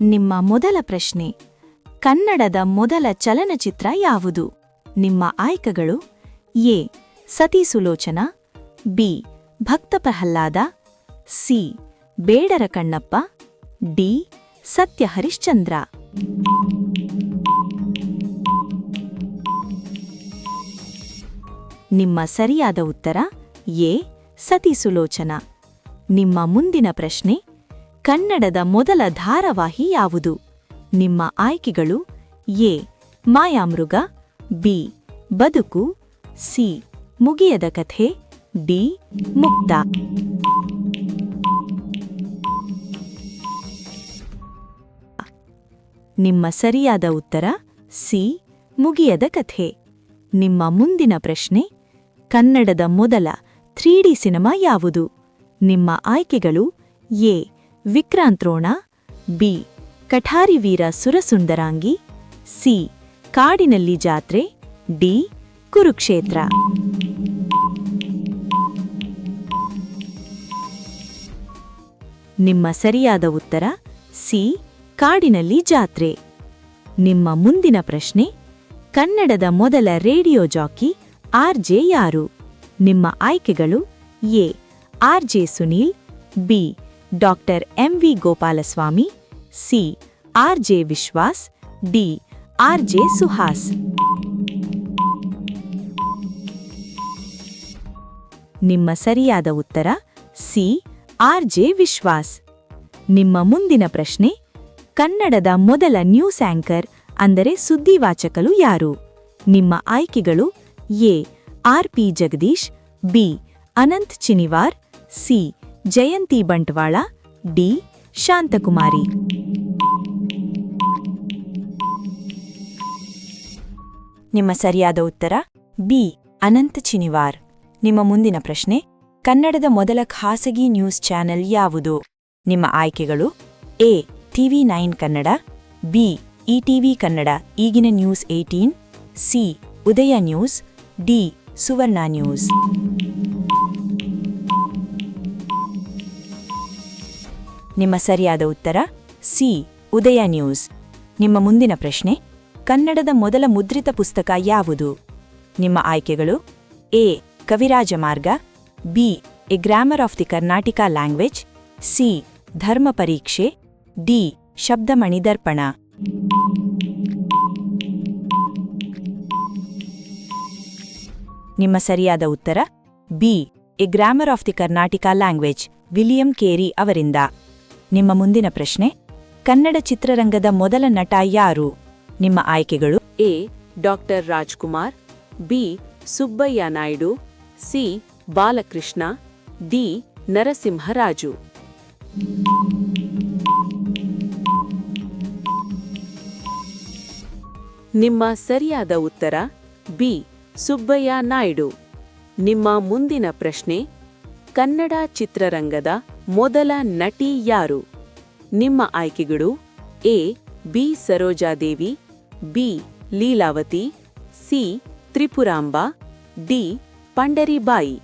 ನಿಮ್ಮ ಮೊದಲ ಪ್ರಶ್ನೆ, ಕನ್ನಡದ ಮೊದಲ ಚಲನಚಿತ್ರ ಯಾವುದು? ನಿಮ್ಮ ಆಯ್ಕೆಗಳು, ಎ, ಸತಿ ಸುಲೋಚನಾ, ಬಿ, ಭಕ್ತ ಪ್ರಹ್ಲಾದ, ಸಿ, ಬೇಡರ ಕಣ್ಣಪ್ಪ, ಡಿ, ಸತ್ಯ ಹರಿಶ್ಚಂದ್ರ. ನಿಮ್ಮ ಸರಿಯಾದ ಉತ್ತರ, ಎ, ಸತಿ ಸುಲೋಚನ. ನಿಮ್ಮ ಮುಂದಿನ ಪ್ರಶ್ನೆ ಕನ್ನಡದ ಮೊದಲ ಧಾರಾವಾಹಿ ಯಾವುದು? ನಿಮ್ಮ ಆಯ್ಕೆಗಳು A. Mayamruga, B. Baduku, C. Mugiyada Kathe, D. ಮುಕ್ತ. ನಿಮ್ಮ ಸರಿಯಾದ ಉತ್ತರ, ಸಿ. ಮುಗಿಯದ ಕಥೆ. ನಿಮ್ಮ ಮುಂದಿನ ಪ್ರಶ್ನೆ, ಕನ್ನಡದ ಮೊದಲ ಡಿ ಸಿನಿಮಾ ಯಾವುದು? ನಿಮ್ಮ ಆಯ್ಕೆಗಳು A. Vikrant Rona, B Kathari Veera Surasundarangi, C, ಕಾಡಿನಲ್ಲಿ ಜಾತ್ರೆ, ಡಿ, ಕುರುಕ್ಷೇತ್ರ. ನಿಮ್ಮ ಸರಿಯಾದ ಉತ್ತರ, ಸಿ, ಕಾಡಿನಲ್ಲಿ ಜಾತ್ರೆ. ನಿಮ್ಮ ಮುಂದಿನ ಪ್ರಶ್ನೆ, ಕನ್ನಡದ ಮೊದಲ ರೇಡಿಯೋ ಜಾಕಿ ಆರ್ಜೆ ಯಾರು? ನಿಮ್ಮ ಆಯ್ಕೆಗಳು, A RJ Sunil, B doctor M V Gopalaswamy, C R J Vishwas, D R J Suhas. ನಿಮ್ಮ ಸರಿಯಾದ ಉತ್ತರ, ಸಿ ಆರ್ ಜೆ ವಿಶ್ವಾಸ್. ನಿಮ್ಮ ಮುಂದಿನ ಪ್ರಶ್ನೆ, ಕನ್ನಡದ ಮೊದಲ ನ್ಯೂಸ್ ಆಂಕರ್, ಅಂದರೆ ಸುದ್ದಿವಾಚಕಲು ಯಾರು? ನಿಮ್ಮ ಆಯ್ಕೆಗಳು, A R P Jagadish, B Anant Chiniwar, C Jayanti Bantwal, D. Shantakumari. ನಿಮ್ಮ ಸರಿಯಾದ ಉತ್ತರ, ಬಿ. ಅನಂತ ಚಿನಿವಾರ್. ನಿಮ್ಮ ಮುಂದಿನ ಪ್ರಶ್ನೆ, ಕನ್ನಡದ ಮೊದಲ ಖಾಸಗಿ ನ್ಯೂಸ್ ಚಾನೆಲ್ ಯಾವುದು? ನಿಮ್ಮ ಆಯ್ಕೆಗಳು, A. TV nine Kannada, B. ETV Kannada, ಈಗಿನ news eighteen, C. Udaya news, D. Suvarna news. ನಿಮ್ಮ ಸರಿಯಾದ ಉತ್ತರ, ಸಿ, ಉದಯ ನ್ಯೂಸ್. ನಿಮ್ಮ ಮುಂದಿನ ಪ್ರಶ್ನೆ, ಕನ್ನಡದ ಮೊದಲ ಮುದ್ರಿತ ಪುಸ್ತಕ ಯಾವುದು? ನಿಮ್ಮ ಆಯ್ಕೆಗಳು, A, Kaviraja Marga, B, a grammar of the Carnatic language, C, Dharma Pariksha, D, Shabdamani Darpana. ನಿಮ್ಮ ಸರಿಯಾದ ಉತ್ತರ, B, a grammar of the Carnatic language, William Carey ಅವರಿಂದ. ನಿಮ್ಮ ಮುಂದಿನ ಪ್ರಶ್ನೆ. ಕನ್ನಡ ಚಿತ್ರರಂಗದ ಮೊದಲ ನಟ ಯಾರು? ನಿಮ್ಮ ಆಯ್ಕೆಗಳು. A. Doctor Rajkumar. B. Subbaiah Naidu. C. Balakrishna. D. Narasimharaju. ನಿಮ್ಮ ಸರಿಯಾದ ಉತ್ತರ. ಬಿ. ಸುಬ್ಬಯ್ಯ ನಾಯ್ಡು. ನಿಮ್ಮ ಮುಂದಿನ ಪ್ರಶ್ನೆ. ಕನ್ನಡ ಚಿತ್ರರಂಗದ ಮೊದಲ ನಟಿ ಯಾರು? ನಿಮ್ಮ ಆಯ್ಕೆಗಳು A, B Sarojadevi, B Leelavathi, C Tripuramba, D Pandaribai.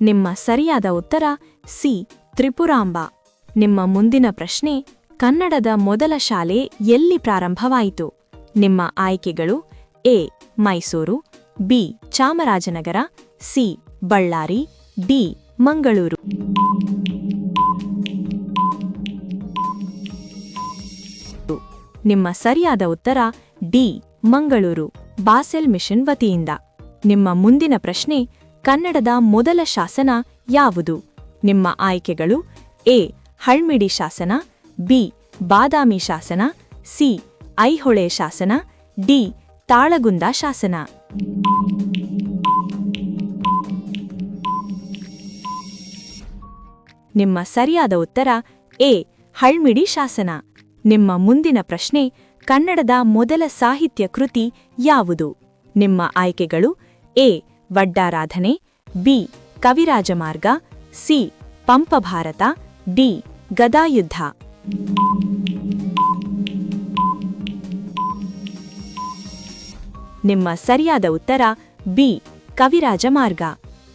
ನಿಮ್ಮ ಸರಿಯಾದ ಉತ್ತರ ಸಿ ತ್ರಿಪುರಾಂಬ. ನಿಮ್ಮ ಮುಂದಿನ ಪ್ರಶ್ನೆ, ಕನ್ನಡದ ಮೊದಲ ಶಾಲೆ ಎಲ್ಲಿ ಪ್ರಾರಂಭವಾಯಿತು? ನಿಮ್ಮ ಆಯ್ಕೆಗಳು A, Mysuru B. Chamarajanagar, C. Ballari, D. Mangaluru. ನಿಮ್ಮ ಸರಿಯಾದ ಉತ್ತರ, ಡಿ. ಮಂಗಳೂರು. ಬಾಸೆಲ್ ಮಿಷನ್ ವತಿಯಿಂದ. ನಿಮ್ಮ ಮುಂದಿನ ಪ್ರಶ್ನೆ, ಕನ್ನಡದ ಮೊದಲ ಶಾಸನ ಯಾವುದು? ನಿಮ್ಮ ಆಯ್ಕೆಗಳು, ಎ. ಹಳ್ಮಿಡಿ ಶಾಸನ, ಬಿ. ಬಾದಾಮಿ ಶಾಸನ, ಸಿ. ಐಹೊಳೆ ಶಾಸನ, ಡಿ. ತಾಳಗುಂದ ಶಾಸನ. ನಿಮ್ಮ ಸರಿಯಾದ ಉತ್ತರ, ಎ, ಹಳ್ಮಿಡಿ ಶಾಸನ. ನಿಮ್ಮ ಮುಂದಿನ ಪ್ರಶ್ನೆ, ಕನ್ನಡದ ಮೊದಲ ಸಾಹಿತ್ಯ ಕೃತಿ ಯಾವುದು? ನಿಮ್ಮ ಆಯ್ಕೆಗಳು, A, Vaddaradhane, B, Kavirajamarga, C, Pampabharata, D, Gadayuddha. ನಿಮ್ಮ ಸರಿಯಾದ ಉತ್ತರ ಬಿ, ಕವಿರಾಜ ಮಾರ್ಗ.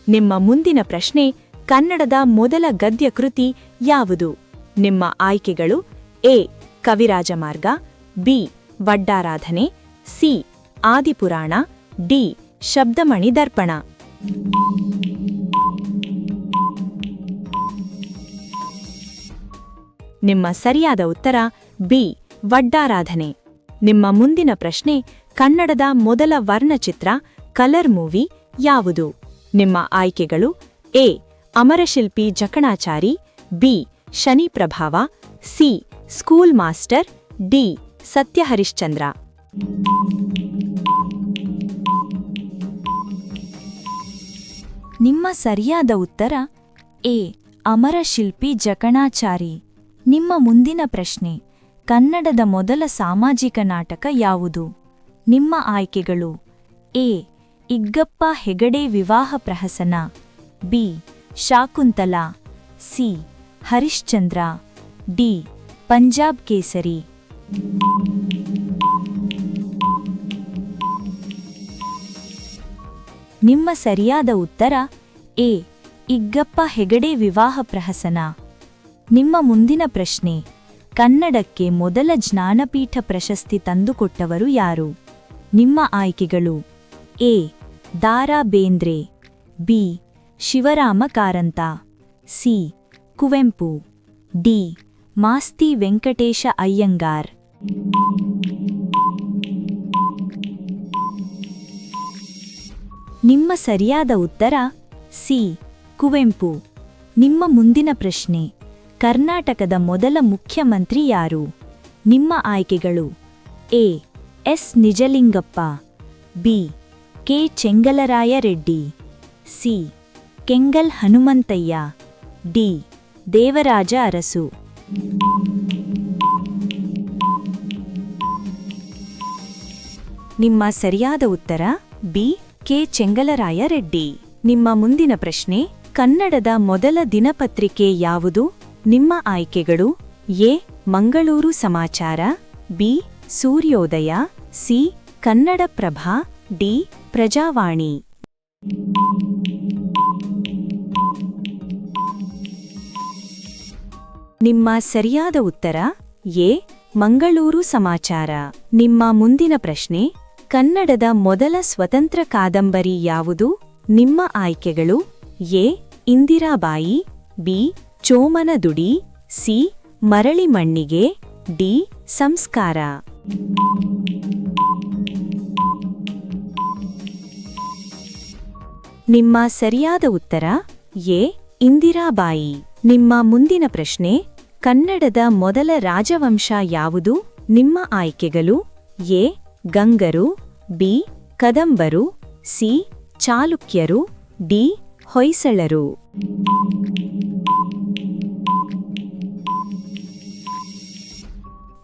ನಿಮ್ಮ ಮುಂದಿನ ಪ್ರಶ್ನೆ, ಕನ್ನಡದ ಮೊದಲ ಗದ್ಯ ಕೃತಿ ಯಾವುದು? ನಿಮ್ಮ ಆಯ್ಕೆಗಳು A, Kaviraja Marga, B, Vaddaradhane, C, Adipurana, D, Shabdamani Darpana. ನಿಮ್ಮ ಸರಿಯಾದ ಉತ್ತರ ಬಿ, ವಡ್ಡಾರಾಧನೆ. ನಿಮ್ಮ ಮುಂದಿನ ಪ್ರಶ್ನೆ ಕನ್ನಡದ ಮೊದಲ ವರ್ಣಚಿತ್ರ, ಕಲರ್ ಮೂವಿ ಯಾವುದು? ನಿಮ್ಮ ಆಯ್ಕೆಗಳು A. Amarashilpi Jakanachari, B. Shani Prabhava, C. School master, D. Satya Harishchandra ನಿಮ್ಮ ಸರಿಯಾದ ಉತ್ತರ ಎ. ಅಮರಶಿಲ್ಪಿ ಜಕಣಾಚಾರಿ. ನಿಮ್ಮ ಮುಂದಿನ ಪ್ರಶ್ನೆ, ಕನ್ನಡದ ಮೊದಲ ಸಾಮಾಜಿಕ ನಾಟಕ ಯಾವುದು? ನಿಮ್ಮ ಆಯ್ಕೆಗಳು A. Iggappa Hegade Vivaha Prahasana B. Shakuntala C. Harishchandra D. Punjab Kesari ನಿಮ್ಮ ಸರಿಯಾದ ಉತ್ತರ ಎ. ಇಗ್ಗಪ್ಪ ಹೆಗಡೆ ವಿವಾಹ ಪ್ರಹಸನ ನಿಮ್ಮ ಮುಂದಿನ ಪ್ರಶ್ನೆ ಕನ್ನಡಕ್ಕೆ ಮೊದಲ ಜ್ಞಾನಪೀಠ ಪ್ರಶಸ್ತಿ ತಂದುಕೊಟ್ಟವರು ಯಾರು? ನಿಮ್ಮ ಆಯ್ಕೆಗಳು. A. Dara Bendre B. Shivarama Karanth C. Kuvempu. D. Masti Venkatesha Iyengar. ನಿಮ್ಮ ಸರಿಯಾದ ಉತ್ತರ, ಸಿ. ಕುವೆಂಪು. ನಿಮ್ಮ ಮುಂದಿನ ಪ್ರಶ್ನೆ, ಕರ್ನಾಟಕದ ಮೊದಲ ಮುಖ್ಯಮಂತ್ರಿ ಯಾರು? ನಿಮ್ಮ ಆಯ್ಕೆಗಳು. A. S. Nijalingappa, B. K. Chengalaraya Reddy C. Kengal Hanumanthaiah, D. Devaraja Urs. ನಿಮ್ಮ ಸರಿಯಾದ ಉತ್ತರ, ಬಿ. ಕೆ. ಚೆಂಗಲರಾಯ ರೆಡ್ಡಿ ನಿಮ್ಮ ಮುಂದಿನ ಪ್ರಶ್ನೆ, ಕನ್ನಡದ ಮೊದಲ ದಿನಪತ್ರಿಕೆ ಯಾವುದು? ನಿಮ್ಮ ಆಯ್ಕೆಗಳು, ಎ. ಮಂಗಳೂರು ಸಮಾಚಾರ, ಬಿ. ಸೂರ್ಯೋದಯ ಸಿ ಕನ್ನಡಪ್ರಭ ಡಿ ಪ್ರಜಾವಾಣಿ. ನಿಮ್ಮ ಸರಿಯಾದ ಉತ್ತರ, ಎ, ಮಂಗಳೂರು ಸಮಾಚಾರ. ನಿಮ್ಮ ಮುಂದಿನ ಪ್ರಶ್ನೆ, ಕನ್ನಡದ ಮೊದಲ ಸ್ವತಂತ್ರ ಕಾದಂಬರಿ ಯಾವುದು? ನಿಮ್ಮ ಆಯ್ಕೆಗಳು, A, Indirabai, B, Chomanadudi, C Marali Mannige D, ಸಂಸ್ಕಾರ. ನಿಮ್ಮ ಸರಿಯಾದ ಉತ್ತರ, ಎ, ಇಂದಿರಾಬಾಯಿ. ನಿಮ್ಮ ಮುಂದಿನ ಪ್ರಶ್ನೆ, ಕನ್ನಡದ ಮೊದಲ ರಾಜವಂಶ ಯಾವುದು? ನಿಮ್ಮ ಆಯ್ಕೆಗಳು, ಎ, ಗಂಗರು, ಬಿ, ಕದಂಬರು, ಸಿ, ಚಾಲುಕ್ಯರು, ಡಿ, ಹೊಯ್ಸಳರು.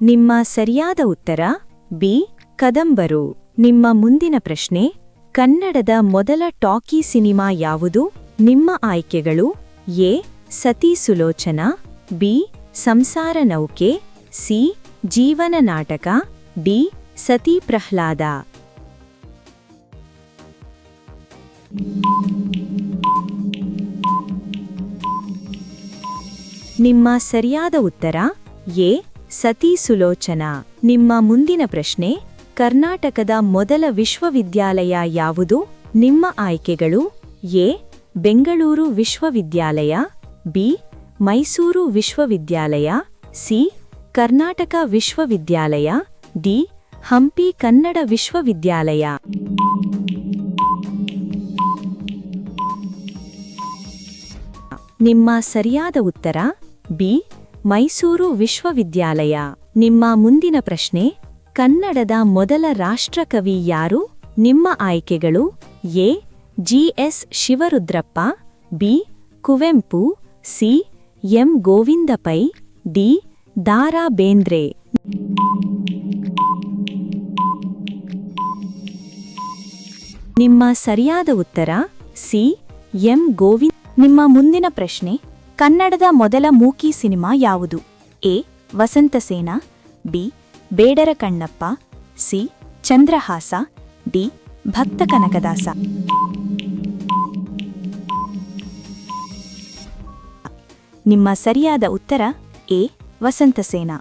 ನಿಮ್ಮ ಸರಿಯಾದ ಉತ್ತರ, ಬಿ, ಕದಂಬರು. ನಿಮ್ಮ ಮುಂದಿನ ಪ್ರಶ್ನೆ ಕನ್ನಡದ ಮೊದಲ ಟಾಕಿ ಸಿನಿಮಾ ಯಾವುದು? ನಿಮ್ಮ ಆಯ್ಕೆಗಳು ಎ. ಸತಿ ಸುಲೋಚನಾ, ಬಿ. ಸಂಸಾರ ನೌಕೆ, ಸಿ. ಜೀವನ ನಾಟಕ, ಡಿ. ಸತಿ ಪ್ರಹ್ಲಾದ. ನಿಮ್ಮ ಸರಿಯಾದ ಉತ್ತರ ಎ. ಸತಿ ಸುಲೋಚನಾ. ನಿಮ್ಮ ಮುಂದಿನ ಪ್ರಶ್ನೆ ಕರ್ನಾಟಕದ ಮೊದಲ ವಿಶ್ವವಿದ್ಯಾಲಯ ಯಾವುದು? ನಿಮ್ಮ ಆಯ್ಕೆಗಳು ಎ. ಬೆಂಗಳೂರು ವಿಶ್ವವಿದ್ಯಾಲಯ, ಬಿ. ಮೈಸೂರು ವಿಶ್ವವಿದ್ಯಾಲಯ, ಸಿ. ಕರ್ನಾಟಕ ವಿಶ್ವವಿದ್ಯಾಲಯ, ಡಿ. ಹಂಪಿ ಕನ್ನಡ ವಿಶ್ವವಿದ್ಯಾಲಯ. ನಿಮ್ಮ ಸರಿಯಾದ ಉತ್ತರ, ಬಿ. ಮೈಸೂರು ವಿಶ್ವವಿದ್ಯಾಲಯ. ನಿಮ್ಮ ಮುಂದಿನ ಪ್ರಶ್ನೆ ಕನ್ನಡದ ಮೊದಲ ರಾಷ್ಟ್ರಕವಿ ಯಾರು? ನಿಮ್ಮ ಆಯ್ಕೆಗಳು A. GS Shivarudrappa, B. Kuvempu, C. M. Govinda Pai D. Dara Bendre ನಿಮ್ಮ ಸರಿಯಾದ ಉತ್ತರ ಸಿ. ಎಂ. ಗೋವಿಂದ್. ನಿಮ್ಮ ಮುಂದಿನ ಪ್ರಶ್ನೆ, ಕನ್ನಡದ ಮೊದಲ ಮೂಕಿ ಸಿನಿಮಾ ಯಾವುದು? ಎ. ವಸಂತ ಸೇನಾ, ಬಿ. ಬೇಡರ ಕಣ್ಣಪ್ಪ ಸಿ. ಚಂದ್ರಹಾಸ ಡಿ. ಭಕ್ತ ಕನಕದಾಸ. ನಿಮ್ಮ ಸರಿಯಾದ ಉತ್ತರ ಎ. ವಸಂತಸೇನ.